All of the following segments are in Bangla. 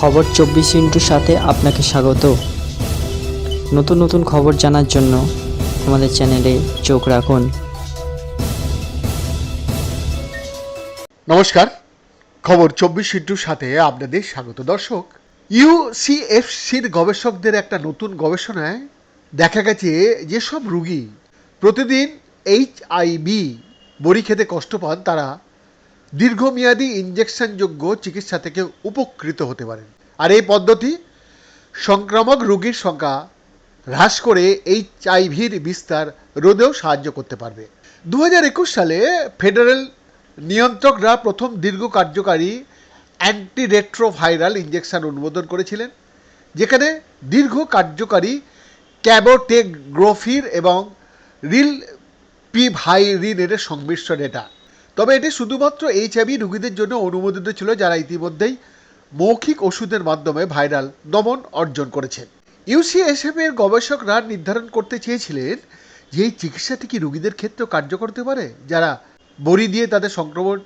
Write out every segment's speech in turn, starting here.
খবর চব্বিশ ইন্টুর সাথে আপনাকে স্বাগত। নতুন নতুন খবর জানার জন্য আমাদের চ্যানেলে চোখ রাখুন। নমস্কার। খবর চব্বিশ ইন্টুর সাথে আপনাদের স্বাগত। দর্শক ইউসিএফসির গবেষকদের একটা নতুন গবেষণায় দেখা গেছে যেসব রুগী প্রতিদিন এইচআইবি বড়ি খেতে কষ্ট পান, তারা দীর্ঘমেয়াদী ইঞ্জেকশনযোগ্য চিকিৎসা থেকে উপকৃত হতে পারেন। আর এই পদ্ধতি, সংক্রামক রোগীর সংখ্যা হ্রাস করে এইচ আইভির বিস্তার রোধেও সাহায্য করতে পারবে। দু হাজার একুশ সালে ফেডারেল নিয়ন্ত্রকরা প্রথম দীর্ঘ কার্যকারী অ্যান্টিরেট্রোভাইরাল ইঞ্জেকশন অনুমোদন করেছিলেন, যেখানে দীর্ঘ কার্যকারী ক্যাবোটেগ্রোফির এবং রিল পিভাইরিনের সংমিশ্রণ এটা তবে এটি শুধুমাত্র এইচআইভি রোগীদের জন্য অনুমোদিত ছিল যারা ইতিমধ্যেই মৌখিক ওষুধের মাধ্যমে ভাইরাল দমন অর্জন করেছেন ইউসিএসএফ এর গবেষকরা নির্ধারণ করতে চেয়েছিলেন যে এই চিকিৎসাটি কি রোগীদের ক্ষেত্রেও কার্যকর হতে পারে? যারা বড়ি দিয়ে তাদের সংক্রমণ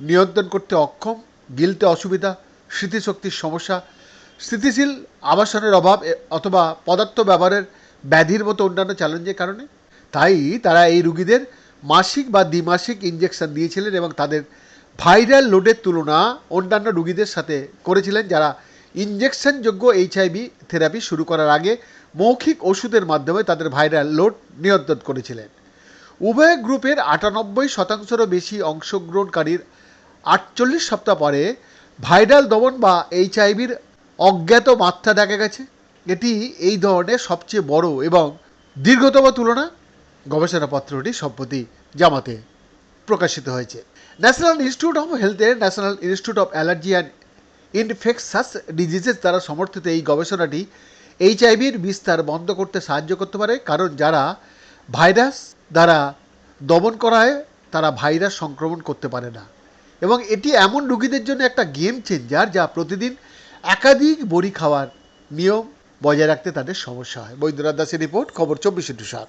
নিয়ন্ত্রণ করতে অক্ষম, গিলতে অসুবিধা, স্মৃতিশক্তির সমস্যা, স্থিতিশীল আবাসনের অভাব অথবা পদার্থ ব্যবহারের ব্যাধির মতো অন্যান্য চ্যালেঞ্জের কারণে, তাই তারা এই রুগীদের মাসিক বা দ্বিমাসিক ইঞ্জেকশন দিয়েছিলেন এবং তাদের ভাইরাল লোডের তুলনা অন্যান্য রুগীদের সাথে করেছিলেন যারা ইঞ্জেকশনযোগ্য এইচআইভি থেরাপি শুরু করার আগে মৌখিক ওষুধের মাধ্যমে তাদের ভাইরাল লোড নিয়ন্ত্রণ করেছিলেন। উভয় গ্রুপের আটানব্বই শতাংশেরও বেশি অংশগ্রহণকারীর আটচল্লিশ সপ্তাহ পরে ভাইরাল দমন বা এইচআইভির অজ্ঞাত মাত্রা দেখা গেছে। এটি এই ধরনের সবচেয়ে বড় এবং দীর্ঘতম তুলনা। গবেষণাপত্রটি সম্প্রতি জামাতে প্রকাশিত হয়েছে। ন্যাশনাল ইনস্টিটিউট অফ হেলথের national institute of allergy and infectious diseases দ্বারা সমর্থিত এই গবেষণাটি এইচআইভির বিস্তার বন্ধ করতে সাহায্য করতে পারে, কারণ যারা ভাইরাস দ্বারা দমন করা হয় তারা ভাইরাস সংক্রমণ করতে পারে না। এবং এটি এমন রোগীদের জন্য একটা গেম চেঞ্জার যা প্রতিদিন একাধিক বড়ি খাওয়ার নিয়ম বজায় রাখতে তাদের সমস্যা হয়। বৈদ্যনাথ দাসের রিপোর্ট, খবর চব্বিশ ইন্টু সাত